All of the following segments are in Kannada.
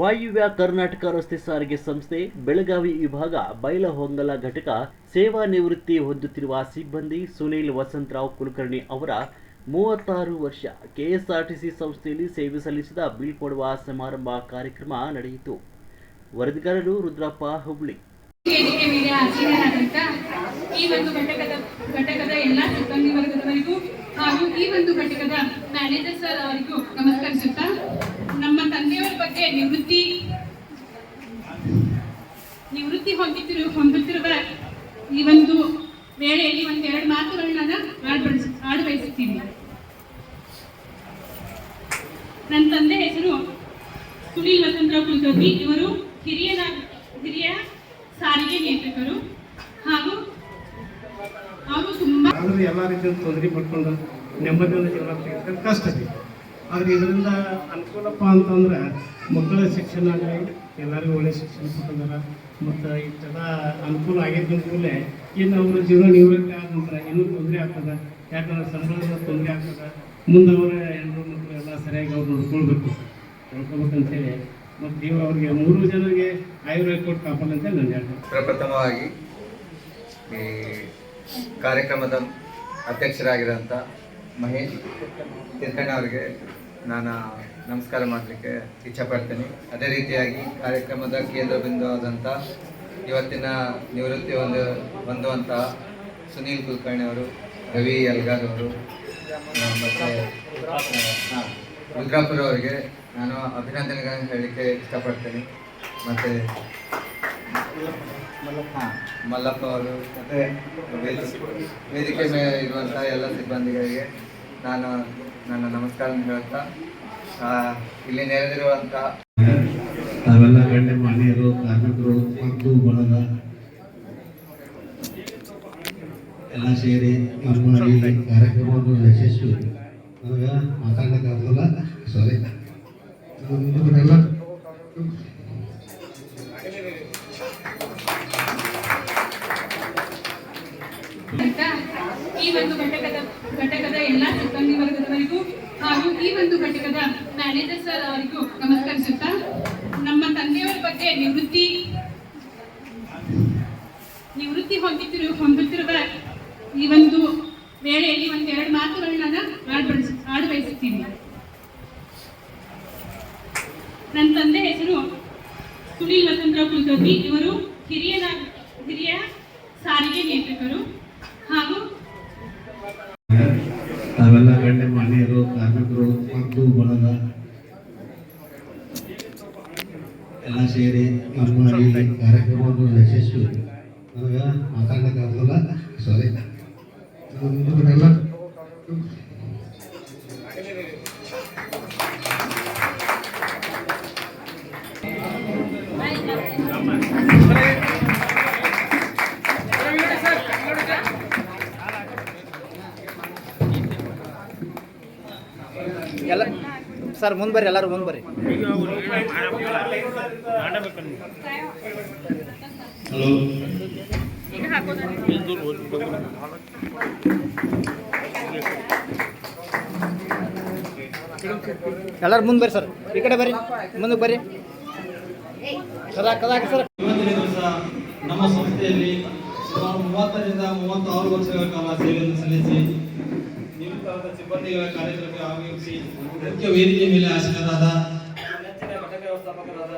ವಾಯುವ್ಯ ಕರ್ನಾಟಕ ರಸ್ತೆ ಸಾರಿಗೆ ಸಂಸ್ಥೆ, ಬೆಳಗಾವಿ ವಿಭಾಗ, ಬೈಲಹೊಂಗಲ ಘಟಕ, ಸೇವಾ ನಿವೃತ್ತಿ ಹೊಂದುತ್ತಿರುವ ಸಿಬ್ಬಂದಿ ಸುನೀಲ್ ವಸಂತರಾವ್ ಕುಲಕರ್ಣಿ ಅವರ ಮೂವತ್ತಾರು ವರ್ಷ ಕೆಎಸ್ಆರ್ಟಿಸಿ ಸಂಸ್ಥೆಯಲ್ಲಿ ಸೇವೆ ಸಲ್ಲಿಸಿದ ಬೀಳ್ಕೊಡುವ ಸಮಾರಂಭ ಕಾರ್ಯಕ್ರಮ ನಡೆಯಿತು. ವರದಿಗಾರರು ರುದ್ರಪ್ಪ ಹುಬ್ಳಿ. ಈ ಒಂದು ಘಟಕದ ಘಟಕದ ಎಲ್ಲ ಸಿಬ್ಬಂದಿ ವರ್ಗದವರಿಗೂ ಹಾಗೂ ಈ ಒಂದು ಘಟಕದ ಮ್ಯಾನೇಜರ್ ಸರ್ ಅವರಿಗೂ ನಮಸ್ಕರಿಸುತ್ತಾ, ನಮ್ಮ ತಂದೆಯವರ ಬಗ್ಗೆ ನಿವೃತ್ತಿ ನಿವೃತ್ತಿ ಹೊಂದುತ್ತಿರು ಹೊಂದುತ್ತಿರುವ ಈ ಒಂದು ವೇಳೆಯಲ್ಲಿ ಒಂದೆರಡು ಮಾತುಗಳನ್ನ ಆಡ್ಬಡಿಸ್ ಆಡು ಬಯಸುತ್ತೀನಿ ನನ್ನ ತಂದೆ ಹೆಸರು ಸುನೀಲ್ ವಸಂತರಾವ್ ಕುಲಕರ್ಣಿ. ಇವರು ಹಿರಿಯ ಹಿರಿಯ ಸಾರಿಗೆ ನಿಯಂತ್ರಕರು. ಹಾಗೂ ಅವರು ತುಂಬಾ ಎಲ್ಲಾ ರೀತಿಯ ತೊಂದರೆ ಪಡ್ಕೊಂಡು ನೆಮ್ಮದಿಯಿಂದ ಜೀವನ ಕಷ್ಟ ಆದ್ರೆ ಇದರಿಂದ ಅನುಕೂಲಪ್ಪ ಅಂತಂದ್ರೆ ಮಕ್ಕಳ ಶಿಕ್ಷಣ ಆಗಲಿ, ಎಲ್ಲರಿಗೂ ಒಳ್ಳೆ ಶಿಕ್ಷಣ ಕೊಟ್ಟಿದ್ದಾರೆ. ಮತ್ತು ಇಷ್ಟೆಲ್ಲ ಅನುಕೂಲ ಆಗೈತೆ ಕೂಡಲೇ ಇನ್ನು ಅವರ ಜೀವನ ನಿವೃತ್ತಿ ಆದ ನಂತರ ಇನ್ನೂ ತೊಂದರೆ ಆಗ್ತದೆ. ಯಾಕಂದ್ರೆ ಸಂಬಳದ ತೊಂದರೆ ಆಗ್ತದೆ. ಮುಂದೆ ಅವರ ಹೆಣ್ಣು ಮಕ್ಕಳು ಎಲ್ಲ ಸರಿಯಾಗಿ ಅವ್ರು ನೋಡ್ಕೊಳ್ಬೇಕು. ನೋಡ್ಕೊಬೇಕಂತೇಳಿ ಮತ್ತು ನೀವು ಅವ್ರಿಗೆ ಮೂರು ಜನರಿಗೆ ಆಯುರ್ವೇದ ಕೊಟ್ಟು ಕಾಪಾಡಂತ ನಾನು ಹೇಳ್ತೀನಿ. ಪ್ರಪ್ರಥಮವಾಗಿ ಈ ಕಾರ್ಯಕ್ರಮದ ಅಧ್ಯಕ್ಷರಾಗಿರೋಂಥ ಮಹೇಶ್ ತಿರ್ಕಣ್ಣ ಅವರಿಗೆ ನಾನು ನಮಸ್ಕಾರ ಮಾಡಲಿಕ್ಕೆ ಇಚ್ಛಪಡ್ತೀನಿ. ಅದೇ ರೀತಿಯಾಗಿ ಕಾರ್ಯಕ್ರಮದ ಕೇಂದ್ರ ಬಿಂದು ಆದಂಥ ಇವತ್ತಿನ ನಿವೃತ್ತಿ ಹೊಂದ ಹೊಂದುವಂತಹ ಸುನೀಲ್ ಕುಲಕರ್ಣಿ ಅವರು, ರವಿ ಯಲ್ಗಾರ್ ಅವರು ಮತ್ತು ರುದ್ರಾಪುರ ಅವರಿಗೆ ನಾನು ಅಭಿನಂದನೆಗಳನ್ನು ಹೇಳಲಿಕ್ಕೆ ಇಷ್ಟಪಡ್ತೀನಿ ಮತ್ತು ಹಾಂ ಮಲ್ಲಪ್ಪ ಅವರು, ಮತ್ತು ವೇದಿಕೆ ಮೇಲೆ ಇರುವಂಥ ಎಲ್ಲ ಸಿಬ್ಬಂದಿಗಳಿಗೆ ನಾನು ನನ್ನ ನಮಸ್ಕಾರ ಹೇಳ್ತಾ ಇಲ್ಲಿ ನೆರೆದಿರುವಂತ ತಾವೆಲ್ಲ ಗಣ್ಯ ಮಹನೀಯರು ಕಾರ್ಮಿಕರು, ಮತ್ತು ಬಳಗ, ಎಲ್ಲ ಸೇರಿ ನಮ್ಮ ಈ ಕಾರ್ಯಕ್ರಮವನ್ನು ಯಶಸ್ವಿ. ನನಗೆ ಮಾತಾಡಕ್ಕೆ ಘಟಕದ ಮ್ಯಾನೇಜರ್ ಸರ್ ಅವರಿಗೂ ನಮಸ್ಕರಿಸುತ್ತಾ ನಮ್ಮ ತಂದೆಯವರ ಬಗ್ಗೆ ನಿವೃತ್ತಿ ನಿವೃತ್ತಿ ಹೊಂದುತ್ತಿರು ಹೊಂದುತ್ತಿರುವ ಈ ಒಂದು ವೇಳೆಯಲ್ಲಿ ಒಂದೆರಡು ಮಾತುಗಳನ್ನ ಆಡ್ಬಡಿಸ್ ಆಡು ಬಯಸುತ್ತೀನಿ ನನ್ನ ತಂದೆ ಹೆಸರು ಸುನೀಲ್ ವಸಂತರಾವ್ ಕುಲಕರ್ಣಿ ಇವರು ಹಿರಿಯ ಹಿರಿಯ ಸಾರಿಗೆ ನಿಯಂತ್ರಕರು ಕಾರ್ಮಿಕರು ಮತ್ತು ಬಳಗ. ಎಲ್ಲ ಸೇರಿ ನಮ್ಮ ಈ ಯಶಸ್ವಿ ನನಗೆ ಮಾತಾಡೋಕ್ಕಾಗಲ್ಲ ಸರಿ ನಿಮ್ಮನ್ನೆಲ್ಲ ಎಲ್ಲ ಸರ್ ಮುಂದೆ ಬರ್ರಿ ಎಲ್ಲರೂ ಮುಂದೆ ಬರ್ರಿ. ಎಲ್ಲರೂ ಮುಂದೆ ಬರ್ರಿ ಸರ್. ಈ ಕಡೆ ಬರ್ರಿ ಮುಂದಕ್ಕೆ ಬರ್ರಿ. ಕದಾ ಕದಾಕ ಸರ್. ಇವತ್ತಿನ ದಿವಸ ನಮ್ಮ ಸಂಸ್ಥೆಯಲ್ಲಿ ಸುಮಾರು ಮೂವತ್ತರಿಂದ ಮೂವತ್ತಾರು ವರ್ಷಗಳ ಕಾಲ ಸೇವೆಯನ್ನು ಸಲ್ಲಿಸಿ ನಿವೃತ್ತರಾದ ಸಿಬ್ಬಂದಿಗಳ ಕಾರ್ಯಕ್ರಮಕ್ಕೆ ಆಗಮಿಸಿ ಮುಖ್ಯ ವೇದಿಕೆ ಮೇಲೆ ಆಸೀನರಾದ ನೆಚ್ಚಿನ ಘಟಕ ವ್ಯವಸ್ಥಾಪಕರಾದ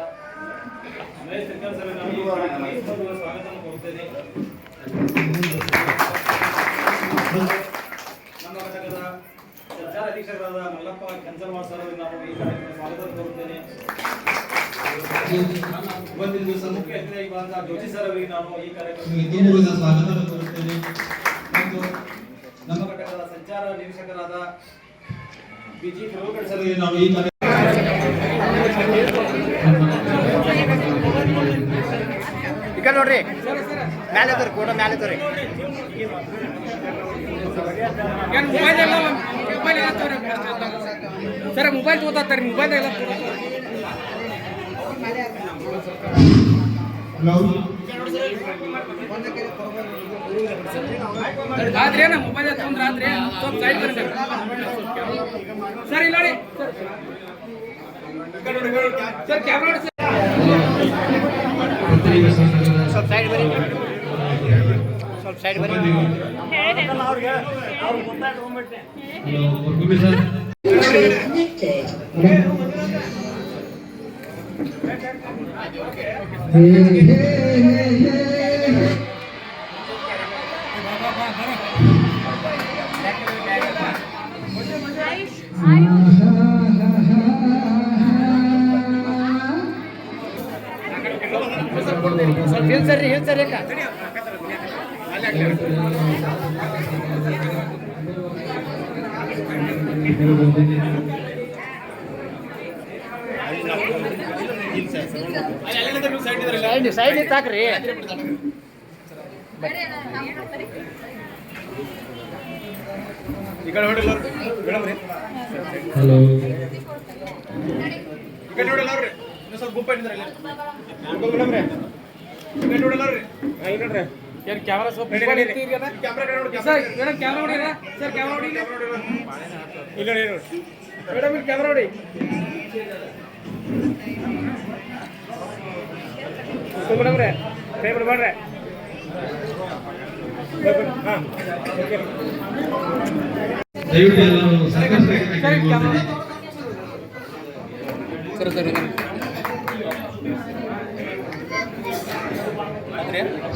ಮಹೇಶ್ ಸರ್ಕಾರ ಸರ್ ಕಾರ್ಯಕ್ರಮಕ್ಕೆ ಸ್ವಾಗತವನ್ನು ಕೋರುತ್ತೇನೆ. ನಮ್ಮ ಘಟಕದ ಸಂಚಾರ ಅಧೀಕ್ಷಕರಾದ ಮಲ್ಲಪ್ಪ ಕೆಂಚಲ್ವಾಡ್ ಸರ್ ಈ ಕಾರ್ಯಕ್ರಮ ಸ್ವಾಗತ ಕೋರುತ್ತೇನೆ. ಇವತ್ತಿನ ದಿವಸ ಮುಖ್ಯ ಅತಿಥಿಯಾಗಿ ಬಂದ ಜೋಶಿ ಸರ್ ಅವರಿಗೆ ನಾನು ಈ ಕಾರ್ಯಕ್ರಮಕ್ಕೆ ತುಂಬುವುದ ಸ್ವಾಗತ ಕೋರುತ್ತೇನೆ. ಮತ್ತು ಸಂಚಾರ ನಿರೀಕ್ಷಕರಾದ ಬಿಜಿ ಅವರಿಗೆ ನಾವು ಈ ಕಾರ್ಯ ಈ ಕಡೆ ನೋಡ್ರಿ. ಮ್ಯಾಲೆ ತೋರಿ ಕೂಡ ಮ್ಯಾಲೆ ತೋರಿ. ಸರ್ ಮೊಬೈಲ್ ತಗೋತಾರೆ ಮೊಬೈಲ್ ಎಲ್ಲ ಆದ್ರೆ ಮೊಬೈಲ್ ತೊಂದ್ರೆ ರಾತ್ರಿ ಸ್ವಲ್ಪ ಸೈಡ್ ಬನ್ನಿ ಸರ್ ಇಲ್ಲಿ ನೋಡಿ. ಸರ್ ಕ್ಯಾಮ್ರಾ ಸ್ವಲ್ಪ ಸೈಡ್ ಬರ್ರಿ ಸ್ವಲ್ಪ ಸೈಡ್ ಬರ್ರಿ ಅವ್ರಿಗೆ ಗುಬ್ಬಿ ಸರ್ ಸ್ವಲ್ಪ ಹೇಳ್ಸರ್ರಿ ಹೇಳ್ಸರ್ರಿ ಹೇಳ್ತಾರೆ ಸೈಡ್ ಸೈಡ್ ತಾಕ್ರಿ ಏನು ಕ್ಯಾಮ್ರಾ ಸ್ವಲ್ಪ ಕ್ಯಾಮ್ರಾ ನೋಡಿ. ಸರ್ ಮೇಡಮ್ ಕ್ಯಾಮ್ರಾ ನೋಡಿ ಇಲ್ಲ. ಮೇಡಮ್ ಇಲ್ಲಿ ಕ್ಯಾಮ್ರಾ ನೋಡಿ. ಮೇಡಮ್ ರೇ ಟೇಬಲ್ ಮಾಡ್ರೆ. ದಯವಿಟ್ಟು ಎಲ್ಲರೂ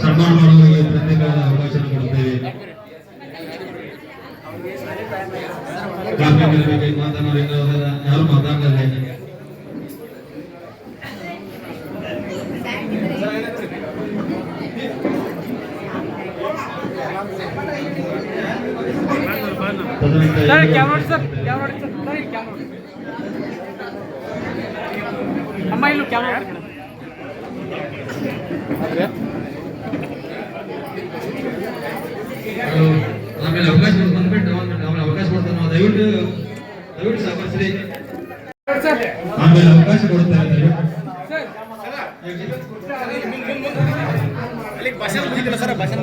ಸನ್ಮಾನ ಅವಕಾಶ ಬಗ್ಗೆ ಮಾತನಾಡಿ ಯಾರು ಮಾತಾಡಲಿಲ್ಲ ತದನಂತರ ಸರ್ ಈಗ- ಕ್ಯಾಮ್ರಾ ನೋಡಿ ಸರ್ ಕ್ಯಾಮ್ರಾ ನೋಡಿ ಸರ್ ಸರ್ ಇಲ್ಲಿ ಕ್ಯಾಮ್ರಾ ನೋಡಿ ಅಮ್ಮ ಇಲ್ಲೂ ಕ್ಯಾಮ್ರಾ ನೋಡಿ ಮೇಡಮ್ ಹಲೋ. ಆಮೇಲೆ ಅವಕಾಶ ಬಂದ್ಬಿಟ್ಟು ಆಮೇಲೆ ಅವಕಾಶ ಕೊಡ್ತಾರೆ ನಾವು ದಯವಿಟ್ಟು ದಯವಿಟ್ಟು ಸಹಕರಿಸ್ರಿ ಸರ್ ಆಮೇಲೆ ಅವಕಾಶ ಕೊಡ್ತಾರೆ ದಯವಿಟ್ಟು ಸರ್ ಭಾಷಣ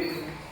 dele, né?